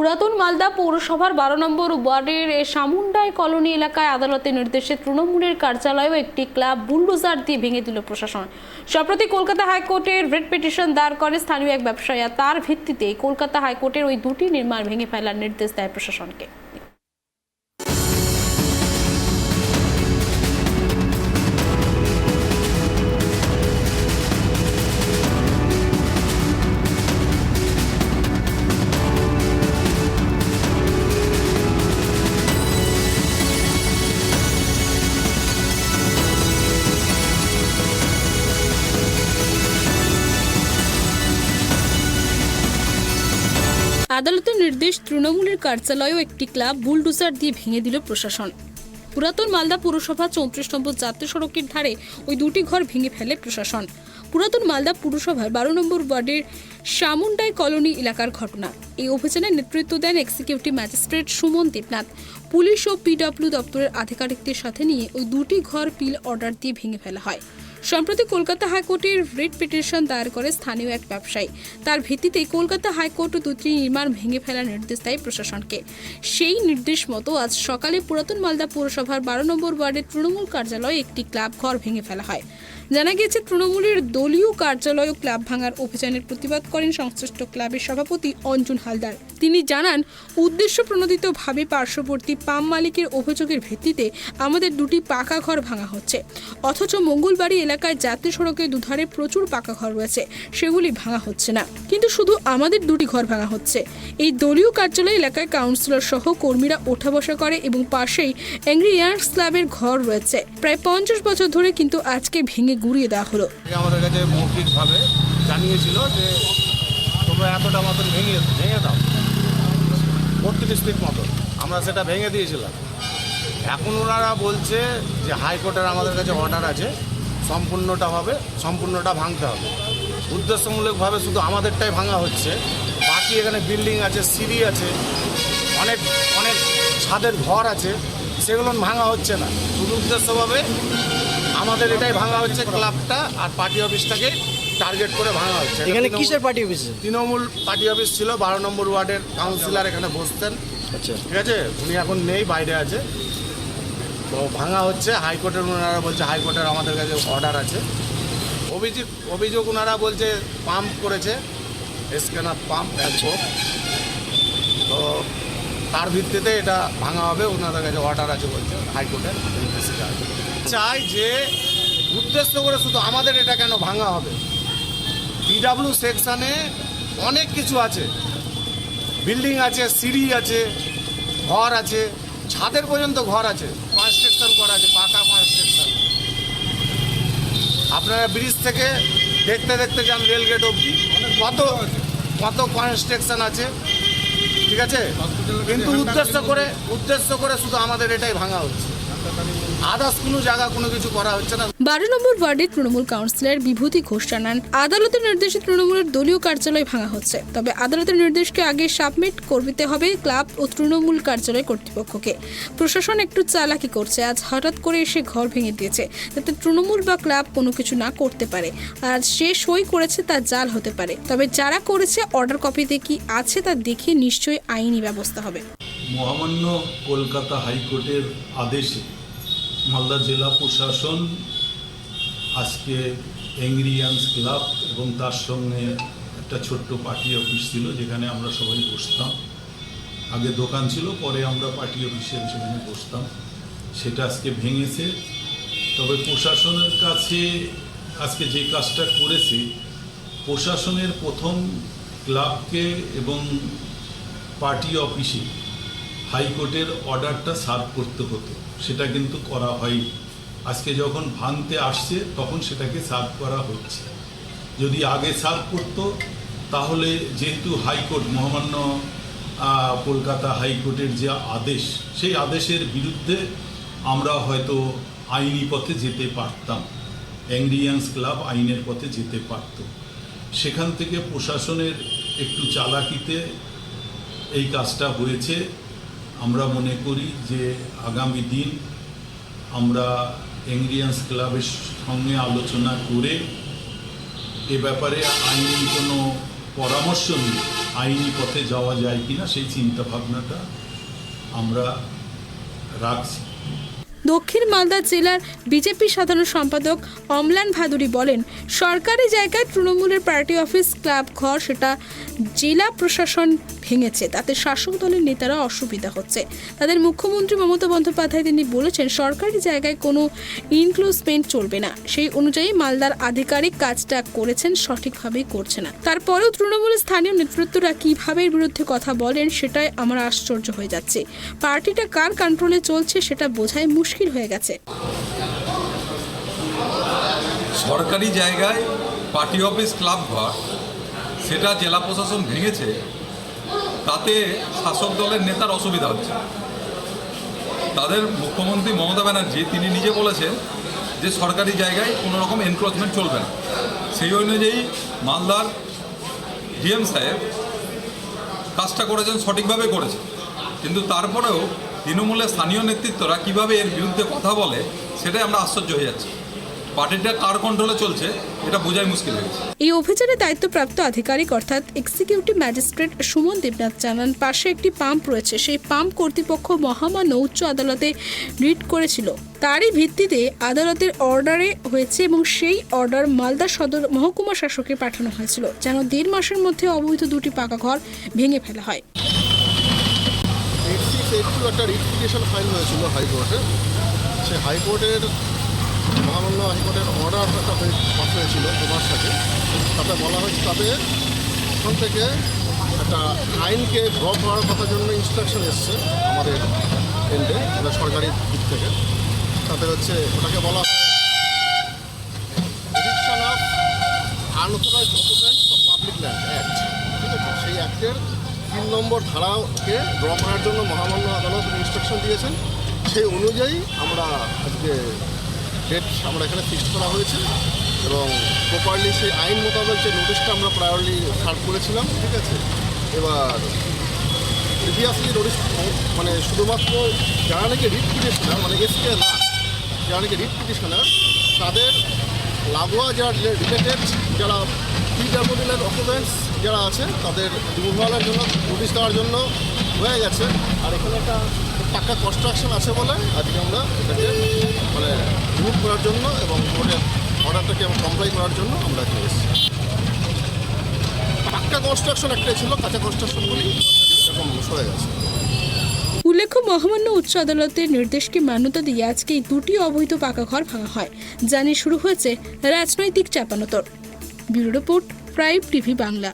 পুরাতন মালদা পৌরসভার বারো নম্বর ওয়ার্ডের সামুন্ডাই কলোনি এলাকায় আদালতের নির্দেশে তৃণমূলের কার্যালয়েও একটি ক্লাব বুলডোজার দিয়ে ভেঙে দিল প্রশাসন। সম্প্রতি কলকাতা হাইকোর্টের রেড পিটিশন দায়ের করে স্থানীয় এক ব্যবসায়ী তার ভিত্তিতে কলকাতা হাইকোর্টের ওই দুটি নির্মাণ ভেঙে ফেলার নির্দেশ দেয় প্রশাসনকে। নির্দেশ তৃণমূলের কার্যালয়েও একটি ক্লাব বুলডোজার দিয়ে ভেঙে দিল প্রশাসন। পুরাতন মালদা পুরসভা চৌত্রিশ নম্বর জাতীয় সড়কের ধারে ওই দুটি ঘর ভেঙে ফেলে প্রশাসন। পুরাতন মালদা পুরসভার বারো নম্বর ওয়ার্ডের সামুন্ডাই কলোনি এলাকার ঘটনা। এই অভিযানে নেতৃত্ব দেন executive magistrate Suman Debnath. Police ও পিডব্লিউ দপ্তরের আধিকারিকদের সাথে নিয়ে ওই দুটি ঘর পিল অর্ডার দিয়ে ভেঙে ফেলা হয়। সম্প্রতি কলকাতা হাইকোর্টের রিট পিটিশন দায়ের করে স্থানীয় এক ব্যবসায়ী। তার ভিত্তিতে কলকাতা হাইকোর্ট দুটি নির্মাণ ভেঙে ফেলার নির্দেশ দেয় প্রশাসনকে। সেই নির্দেশ মতো আজ সকালে পুরাতন মালদা পৌরসভার বারো নম্বর ওয়ার্ডের তৃণমূল কার্যালয়ে একটি ক্লাব ঘর ভেঙে ফেলা হয়। জানা গিয়েছে, তৃণমূলের দলীয় কার্যালয় ও ক্লাব ভাঙার অভিযানের প্রতিবাদ করেন সংশ্লিষ্ট ক্লাবের সভাপতি অঞ্জন হালদার। তিনি জানান, উদ্দেশ্য প্রণোদিতভাবে পার্শ্ববর্তী পাম মালিকের অভিযোগের ভিত্তিতে আমাদের দুটি পাকা ঘর ভাঙা হচ্ছে। অথচ মঙ্গলবাড়ি এলাকায় জাতীয় সড়কের দুধারে প্রচুর পাকা ঘর রয়েছে, সেগুলি ভাঙা হচ্ছে না। কিন্তু শুধু আমাদের দুটি ঘর ভাঙা হচ্ছে। এই দলীয় কার্যালয় এলাকায় কাউন্সিলর সহ কর্মীরা ওঠা বসা করে এবং পাশেই অ্যাংরি ইয়ার্স ক্লাবের ঘর রয়েছে। প্রায় পঞ্চাশ বছর ধরে কিন্তু আজকে ভেঙে গুড়িয়ে দেওয়া হলো। আমাদের কাছে মৌখিকভাবে জানিয়েছিল যে তোমরা এতটা মতন ভেঙে ভেঙে দাও। বত্রিশ ফিট মতো আমরা সেটা ভেঙে দিয়েছিলাম। এখন ওনারা বলছে যে হাইকোর্টের আমাদের কাছে অর্ডার আছে। সম্পূর্ণটা হবে, সম্পূর্ণটা ভাঙতে হবে। উদ্দেশ্যমূলকভাবে শুধু আমাদেরটাই ভাঙা হচ্ছে। বাকি এখানে বিল্ডিং আছে, সিঁড়ি আছে, অনেক অনেক ছাদের ঘর আছে। সেগুলো ভাঙা হচ্ছে না। শুধু উদ্দেশ্যভাবে আমাদের এটাই ভাঙা হচ্ছে ক্লাবটা আর পার্টি অফিসটাকে টার্গেট করে ভাঙা হচ্ছে। এখানে কিসের party office Trinamool party office ছিল বারো নম্বর ওয়ার্ডের কাউন্সিলর এখানে বসতেন। আচ্ছা। ঠিক আছে? উনি এখন নেই বাইরে আছে। তো ভাঙা হচ্ছে হাইকোর্টের ওনারা বলছে হাইকোর্টের আমাদের কাছে অর্ডার আছে। অভিযোগ অভিযোগ ওনারা বলছে পাম্প করেছে এসকেনাথ পাম্প একশো তো তার ভিত্তিতে এটা ভাঙা হবে ওনাদের কাছে অর্ডার আছে বলছে হাইকোর্টের চাই যে উদ্দেশ্য করে শুধু আমাদের এটা কেন ভাঙা হবে। পিডাব্লিউ সেকশানে অনেক কিছু আছে। বিল্ডিং আছে, সিঁড়ি আছে, ঘর আছে, ছাদের পর্যন্ত ঘর আছে কনস্ট্রাকশন করা আছে, পাকা কনস্ট্রাকশন আপনারা ব্রিজ থেকে দেখতে দেখতে যান রেলগেট অবধি। কত কত কনস্ট্রাকশন আছে। ঠিক আছে? কিন্তু উদ্দেশ্য করে উদ্দেশ্য করে শুধু আমাদের এটাই ভাঙা হচ্ছে। বারো নম্বর ওয়ার্ডের তৃণমূল কাউন্সিলর বিভূতি ঘোষ জানান, আদালতের নির্দেশে তৃণমূলের দলীয় কার্যালয় ভাঙা হচ্ছে। তবে আদালতের নির্দেশকে আগে সাবমিট করতে হবে ক্লাব ও তৃণমূল কার্যালয় কর্তৃপক্ষকে। প্রশাসন একটু চালাকি করছে, আজ হঠাৎ করে এসে ঘর ভেঙে দিয়েছে। যাতে তৃণমূল বা ক্লাব কোনো কিছু না করতে পারে। আর সে সই করেছে তা জাল হতে পারে। তবে যারা করেছে অর্ডার কপিতে কি আছে তা দেখে নিশ্চয়ই আইনি ব্যবস্থা হবে। মহামান্য কলকাতা হাইকোর্টের আদেশে মালদা জেলা প্রশাসন আজকে এংরিয়ান্স ক্লাব এবং তার সঙ্গে একটা ছোট্ট পার্টি অফিস ছিল, যেখানে আমরা সবাই বসতাম। আগে দোকান ছিল, পরে আমরা পার্টি অফিসে সেখানে বসতাম। সেটা আজকে ভেঙেছে। তবে প্রশাসনের কাছে আজকে যে কাজটা করেছে, প্রশাসনের প্রথম ক্লাবকে এবং পার্টি অফিসে হাইকোর্টের অর্ডারটা সার্ভ করতে হতো। সেটা কিন্তু করা হয়নি। আজকে যখন ভাঙতে আসছে, তখন সেটাকে সার্ভ করা হচ্ছে। যদি আগে সার্ভ করতো, তাহলে যেহেতু হাইকোর্ট, মহামান্য কলকাতা হাইকোর্টের যে আদেশ, সেই আদেশের বিরুদ্ধে আমরা হয়তো আইনি পথে যেতে পারতাম। অ্যাংরিয়ান্স ক্লাব আইনের পথে যেতে পারত। সেখান থেকে প্রশাসনের একটু চালাকিতে এই কাজটা হয়েছে। আমরা মনে করি যে আগামী দিন আমরা এংরিয়ান্স ক্লাবের সঙ্গে আলোচনা করে এ ব্যাপারে আইনি কোনো পরামর্শ নিয়ে আইনি পথে যাওয়া যায় কিনা সেই চিন্তা ভাবনাটা আমরা রাখছি। দক্ষিণ মালদা জেলার বিজেপি সাধারণ সম্পাদক অমলান ভাদুরী বলেন, সরকারি জায়গায় তৃণমূলের পার্টি অফিস, ক্লাব, ঘর, সেটা জেলা প্রশাসন ভেঙেছে। তাতে শাসক দলের নেতারা অসুবিধা হচ্ছে। তাদের মুখ্যমন্ত্রী মমতা বন্দ্যোপাধ্যায় তিনি বলেছেন, সরকারি জায়গায় কোনো ইনক্লুজমেন্ট চলবে না। সেই অনুযায়ী মালদার আধিকারিক কাজটা করেছেন সঠিকভাবেই করছে না। তারপরেও তৃণমূল স্থানীয় নেতৃত্বরা কীভাবে বিরুদ্ধে কথা বলেন, সেটাই আমার আশ্চর্য হয়ে যাচ্ছে। পার্টিটা কার কন্ট্রোলে চলছে, সেটা বোঝাই মুশকিল হয়ে গেছে। সরকারি জায়গায় পার্টি অফিস, ক্লাব ঘর, সেটা জেলা প্রশাসন ভেঙেছে তাতে শাসক দলের নেতার অসুবিধা হচ্ছে। তাদের মুখ্যমন্ত্রী মমতা ব্যানার্জি, তিনি নিজে বলেছেন যে সরকারি জায়গায় কোনো রকম এনক্রোচমেন্ট চলবে না। সেই অনুযায়ী মালদার ডিএম সাহেব কাজটা করেছেন, সঠিকভাবে করেছেন। কিন্তু তারপরেও তৃণমূলের স্থানীয় নেতৃত্বরা কীভাবে এর বিরুদ্ধে কথা বলে, সেটাই আমরা আশ্চর্য হয়ে যাচ্ছি। পার্টিটা কার কন্ট্রোলে চলছে এটা বোঝাই মুশকিল হয়ে গেছে। এই অভিযানে দায়িত্বপ্রাপ্ত আধিকারিক অর্থাৎ এক্সিকিউটিভ ম্যাজিস্ট্রেট সুমন দেবনাথ জানান পাশে একটি পাম্প রয়েছে। সেই পাম্প কর্তৃপক্ষ মহামান্য উচ্চ আদালতে রিট করেছিল। তারই ভিত্তিতে আদালতের অর্ডারে হয়েছে এবং সেই অর্ডার মালদা সদর মহকুমা শাসকে পাঠানো হয়েছিল যেন দেড় মাসের মধ্যে অবৈধ দুটি পাকা ঘর ভেঙে ফেলা হয়। একটা রিপিটেশন ফাইল হয়েছিল হাইকোর্টে। সে হাইকোর্টের মহামান্য হাইকোর্টের অর্ডার হয়ে- পাস হয়েছিল দু মাস আগে তাতে বলা হয়েছে তাতে ওখান থেকে একটা আইনকে ড্র করার কথার জন্য ইনস্ট্রাকশন এসছে আমাদের এন্ডে মানে সরকারি দিক থেকে। তাতে হচ্ছে ওটাকে বলা হয় সেই তিন নম্বর ধারাকে ড্র করার জন্য মহামান্য আদালত ইনস্ট্রাকশন দিয়েছেন। সেই অনুযায়ী আমরা আজকে ডেট আমরা এখানে ফিক্স করা হয়েছে এবং প্রপারলি সেই আইন মোতাবেক যে নোটিশটা আমরা প্রায়রলি সার্ভ করেছিলাম, ঠিক আছে? এবার প্রিভিয়াসলি নোটিশ মানে শুধুমাত্র যারা নাকি রিট পিটিশনার মানে এসকে না, যারা নাকি রিট পিটিশনার, তাদের লাগোয়া যারা রিলেটেড যারা পিডাব্লিউডির ডকুমেন্টস যারা আছে, তাদের রিমুভালের জন্য নোটিশ দেওয়ার জন্য হয়ে গেছে। আর এখানে একটা পাক্কা কনস্ট্রাকশন আছে বলে আজকে আমরা এটাকে মানে রিমুভ করার জন্য এবং কোর্টের অর্ডারটাকে কমপ্লাই করার জন্য আমরা এখানে এসেছি। পাক্কা কনস্ট্রাকশন একটাই ছিল, কাঁচা কনস্ট্রাকশনগুলি এরকম সরে গেছে। উল্লেখ্য, মহামান্য উচ্চ আদালতের নির্দেশকে মান্যতা দিয়ে আজকে দুটি অবৈধ পাকা ঘর ভাঙা হয় নিয়ে শুরু হয়েছে রাজনৈতিক চাপানোতর। Bureau report prime TV Bangla.